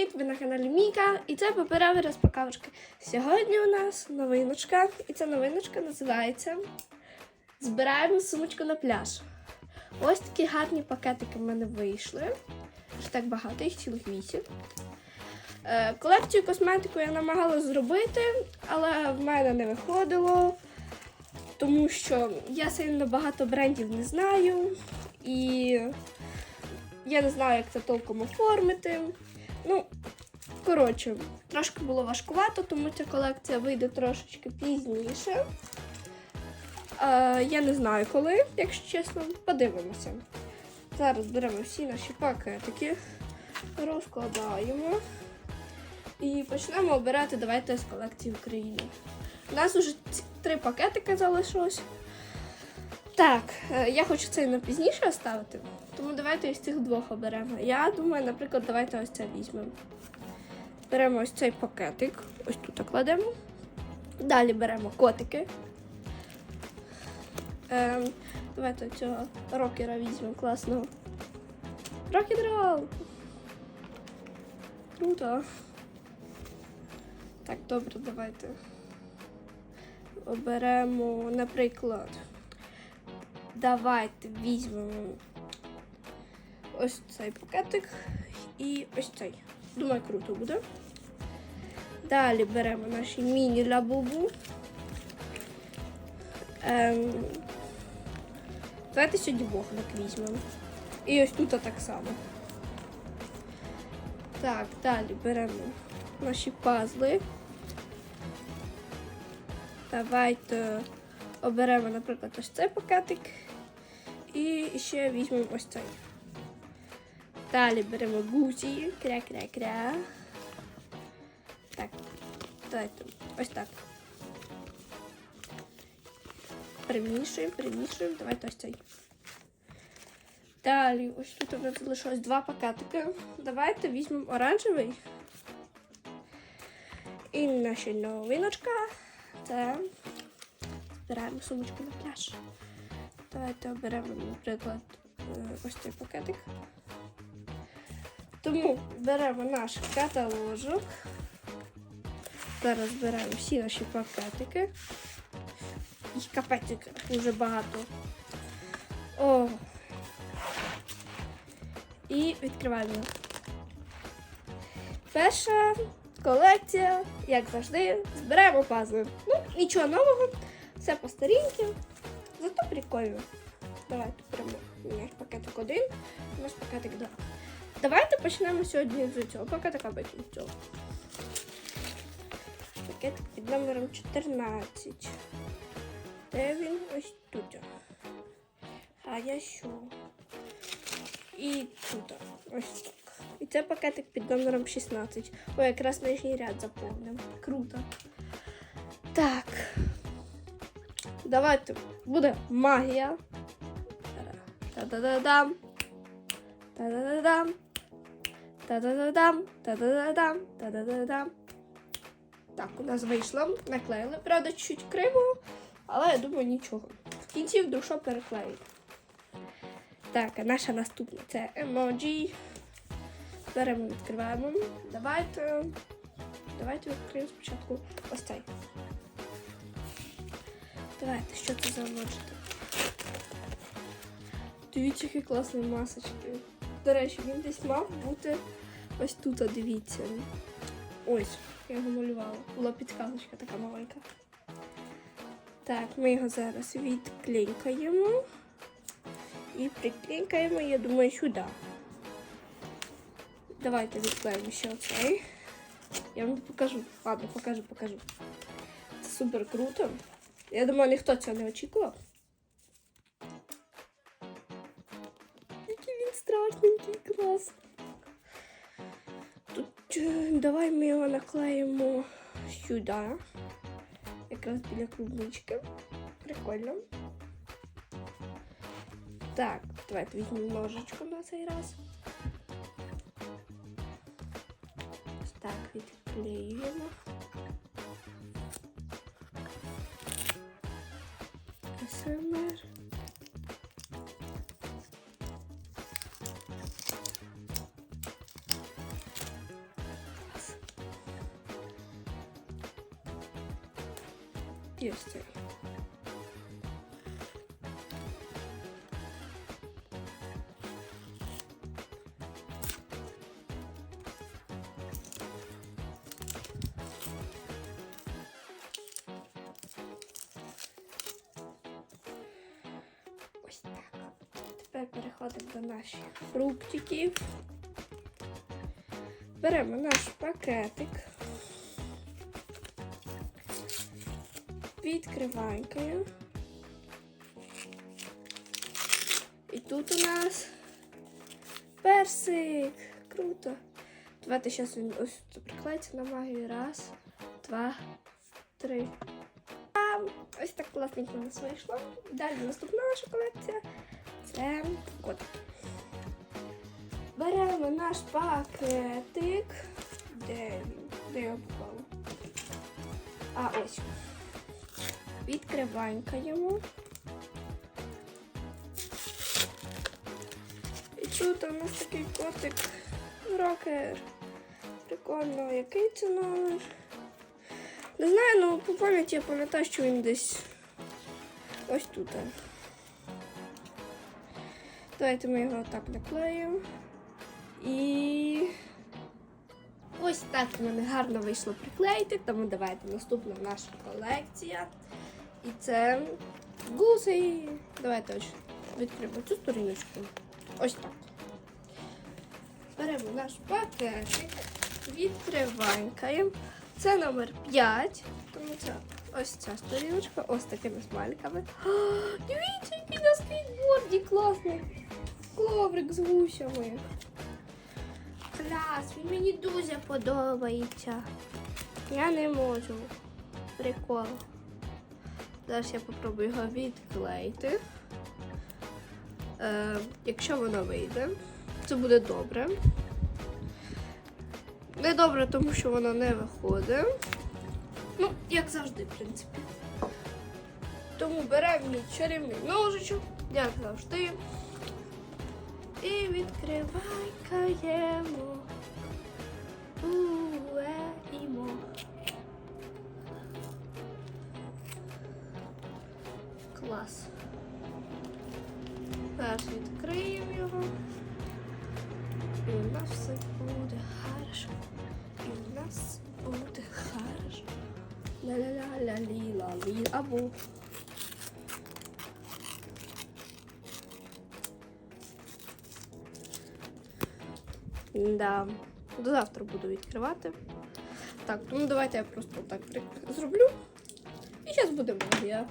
привіт! Ви на каналі Міка і це паперові розпаковочки. Сьогодні у нас новиночка, і ця новиночка називається Збираємо сумочку на пляж. Ось такі гарні пакетики в мене вийшли. Так багато, їх цілих вісім. Е, колекцію косметику я намагалася зробити, але в мене не виходило, тому що я сильно багато брендів не знаю. І я не знаю, як це толком оформити. Ну, коротше, трошки було важкувато, тому ця колекція вийде трошечки пізніше. Е, я не знаю коли, якщо чесно, подивимося. Зараз беремо всі наші пакетики, розкладаємо і почнемо обирати давайте з колекції України. У нас вже три пакетики залишилось. Так, е, я хочу цей на пізніше оставити, тому давайте із цих двох оберемо. Я думаю, наприклад, давайте ось це візьмемо. Беремо ось цей пакетик, ось тут кладемо. Далі беремо котики. Ем, давайте цього рокера візьмемо класного. Рокідрол! Круто. Так, добре, давайте. Оберемо, наприклад. Давайте візьмемо ось цей пакетик і ось цей. Думаю, круто буде. Далі беремо наші міні-лабубу. Ем, давайте сьогодні вогник візьмемо. І ось тут так само. Так, далі беремо наші пазли. Давайте оберемо, наприклад, ось цей пакетик. І ще візьмемо ось цей. Далі беремо гузі. Кря-кря-кря. Так. Давайте. Ось так. Примішуємо, примішуємо. Давайте ось цей. Далі, ось тут у нас залишилось два пакетики. Давайте візьмемо оранжевий. І наша новиночка. Це збираємо сумочку на пляж. Давайте оберемо, наприклад, е, ось цей пакетик. Тому беремо наш каталожок. Зараз беремо всі наші пакетики. Їх капетик дуже багато. О. І відкриваємо. Перша колекція, як завжди, збираємо пазли. Ну, нічого нового, все по старінки, зато прикольно. Давайте беремо наш пакетик один, наш пакетик два. Давайте почнемо сьогодні з цього пакетика, потім цього. Пакетик під номером 14. Де він ось тут? А я що? І тут. Ось так. І це пакетик під номером 16. Ой, якраз нижній ряд заповнив. Круто. Давайте. Буде магія. Та-да-да-дам. Та-да-да-дам. Та-да-да-дам. Та-да-да-дам. Та-да-да-дам. Так, у нас вийшло. Наклеїли. Правда, чуть криво, але я думаю, нічого. В кінці вдруг що переклеїти. Так, а наша наступна це емоджі. Беремо, відкриваємо. Давайте. Давайте відкриємо спочатку ось цей. Давайте, що це за емоджі? Дивіться, які класні масочки. До речі, він десь мав бути ось тут, дивіться. Ось, я його малювала. Була підказочка така маленька. Так, ми його зараз відклінкаємо. І приклінкаємо, я думаю, сюди. Давайте відклеїмо ще оцей. Я вам покажу. Ладно, покажу, покажу. Це супер круто. Я думаю, ніхто цього не очікував. Який він страшненький, клас. Тут е, давай ми його наклеїмо сюди. Якраз біля клубнички. Прикольно. Так, давайте візьмемо ножичку на цей раз. Так відклеюємо. insanlar. Göstereyim. Наших фруктиків. Беремо наш пакетик. Відкриваємо. І тут у нас персик. Круто. Давайте зараз він ось тут приклеїться на магію. Раз, два, три. Там. Ось так класненько у нас вийшло. Далі наступна наша колекція. Це котик. Беремо наш пакетик. Де він? Де я поклала? А, ось. Відкриваємо. І тут у нас такий котик рокер. Прикольно, який це номер? Не знаю, ну по пам'яті я пам'ятаю, що він десь ось тут. Давайте ми його так наклеїмо. І ось так в мене гарно вийшло приклеїти, тому давайте наступна наша колекція. І це гуси. Давайте ось відкриємо цю сторіночку. Ось так. Беремо наш пакетик, відкриваємо. Це номер 5, тому це ось ця сторіночка, ось такими смайликами. Дивіться, який на скейтборді класний. Коврик з гусями. Клас, він мені дуже подобається. Я не можу. Прикол. Зараз я попробую його відклеїти. Е, якщо воно вийде, це буде добре. Не добре, тому що воно не виходить. Ну, як завжди, в принципі. Тому беремо мій чарівний ножичок, як завжди. І відкриваємо. Уеїмо. Клас. Зараз відкриємо його. І у нас все буде хорошо. І у нас буде хорошо. Ла-ла-ла-ла-лі-ла-лі. Або. Да. До завтра буду відкривати. Так, тому давайте я просто так зроблю. І зараз буде магія.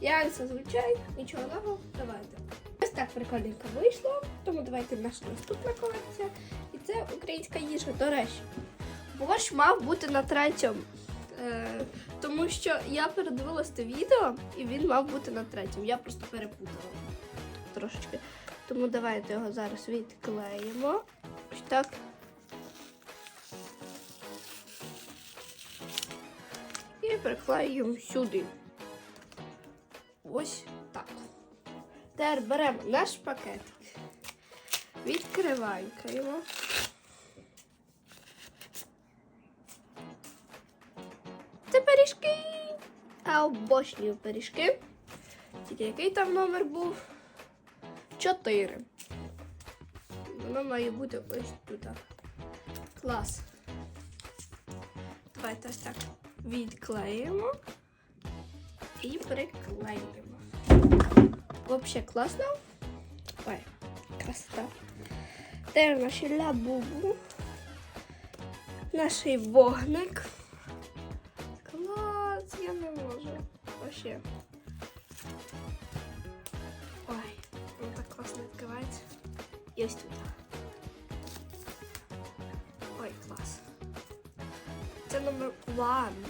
Як зазвичай, нічого нового, давайте. Ось так прикольненько вийшло, тому давайте наша наступна колекція. І це українська їжа. До речі, борщ мав бути на третьому. Е, тому що я передивилась це відео, і він мав бути на третьому. Я просто перепутала трошечки. Тому давайте його зараз відклеїмо. Так. І приклеюємо сюди. Ось так. Тепер беремо наш пакетик. Відкриваємо. Це пиріжки. А обочнюю пиріжки. Тільки який там номер був? Чотири. Воно має бути ось тут. Клас. Давайте ось так відклеїмо і приклеїмо. Взагалі класно. Ой, красота. Тепер наші лабубу. Наш вогник. Клас, я не можу. Вообще. І ось. Ой, клас. Це номер one.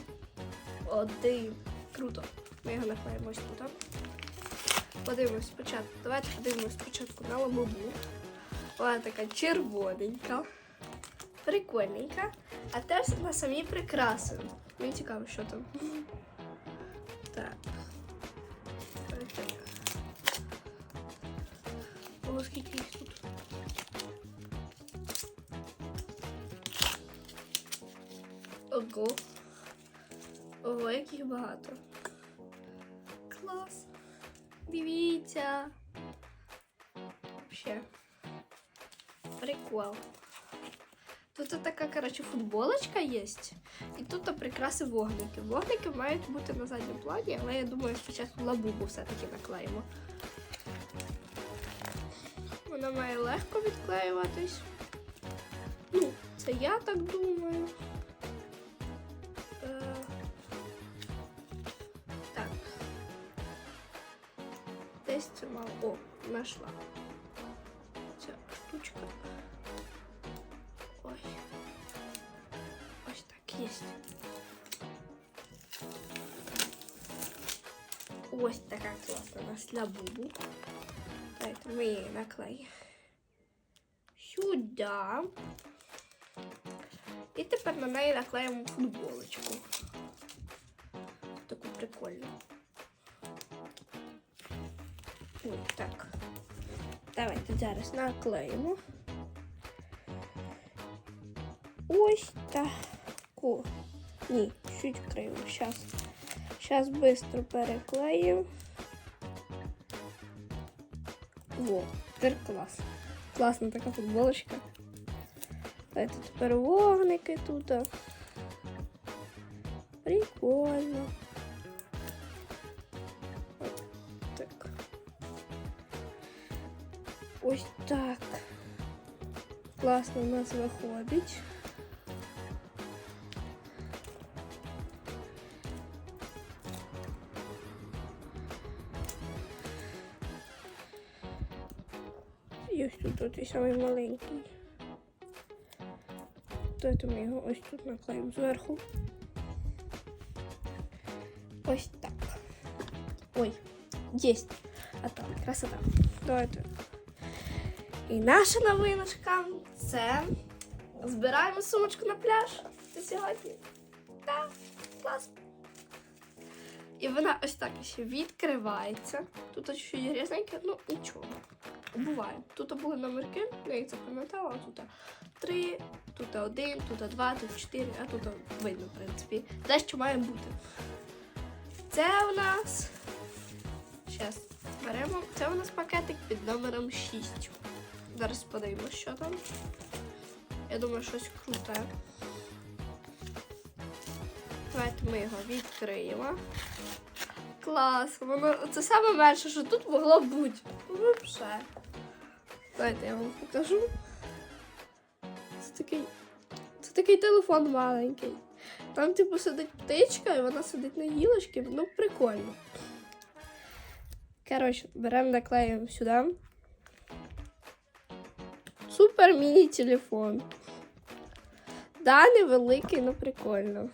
Один. Круто. Ми його наклеїмо ось тут. Подивимось спочатку. Давайте подивимось спочатку на ламобу. Вона така червоненька, прикольненька. А теж на самі прикраси. Мені цікаво, що там. Так. Ого. Ого, як їх багато. Клас. Дивіться. Вообще. Прикол. Тут така, коротше, футболочка є. І тут прикраси вогники. Вогники мають бути на задньому плані, але я думаю, спочатку лабубу все-таки наклеїмо. Вона має легко відклеюватись. Ну, це я так думаю. Десь це мало. О, знайшла. Ця штучка. Ой. Ось так є. Ось така класна у нас лабубу. Давайте ми її наклеїмо. Сюди. І тепер на неї наклеїмо футболочку. Таку прикольну. Так. Давайте зараз наклеїмо. Ось таку. Ні, чуть криво. Сейчас. Сейчас быстро переклеїмо. Во, тепер клас. Класна така футболочка. Давайте тепер вогники тут. Прикольно. так. Класно у нас виходить. І ось тут той самий маленький. Давайте ми його ось тут наклеїмо зверху. Ось так. Ой, єсть. А там красота. Давайте. І наша новиночка це збираємо сумочку на пляж. Це сьогодні. Так, клас. І вона ось так ще відкривається. Тут чуть грязненьке, ну нічого. Буває. Тут були номерки, я їх запам'ятала, тут три, тут один, тут два, тут чотири, а тут видно, в принципі. Дещо має бути. Це у нас. Зараз беремо. Це у нас пакетик під номером 6. Зараз подивимося, що там. Я думаю, щось круте. Давайте ми його відкриємо. Клас! Воно це саме менше, що тут могло бути. Вообще. Давайте я вам покажу. Це такий. Це такий телефон маленький. Там, типу, сидить птичка, і вона сидить на гілочці. Ну, прикольно. Коротше, беремо, наклеїмо сюди. Супер міні-телефон. Да, невеликий, ну прикольно.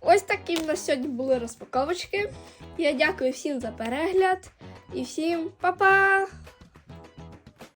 Ось такі в нас сьогодні були розпаковочки. Я дякую всім за перегляд і всім па-па!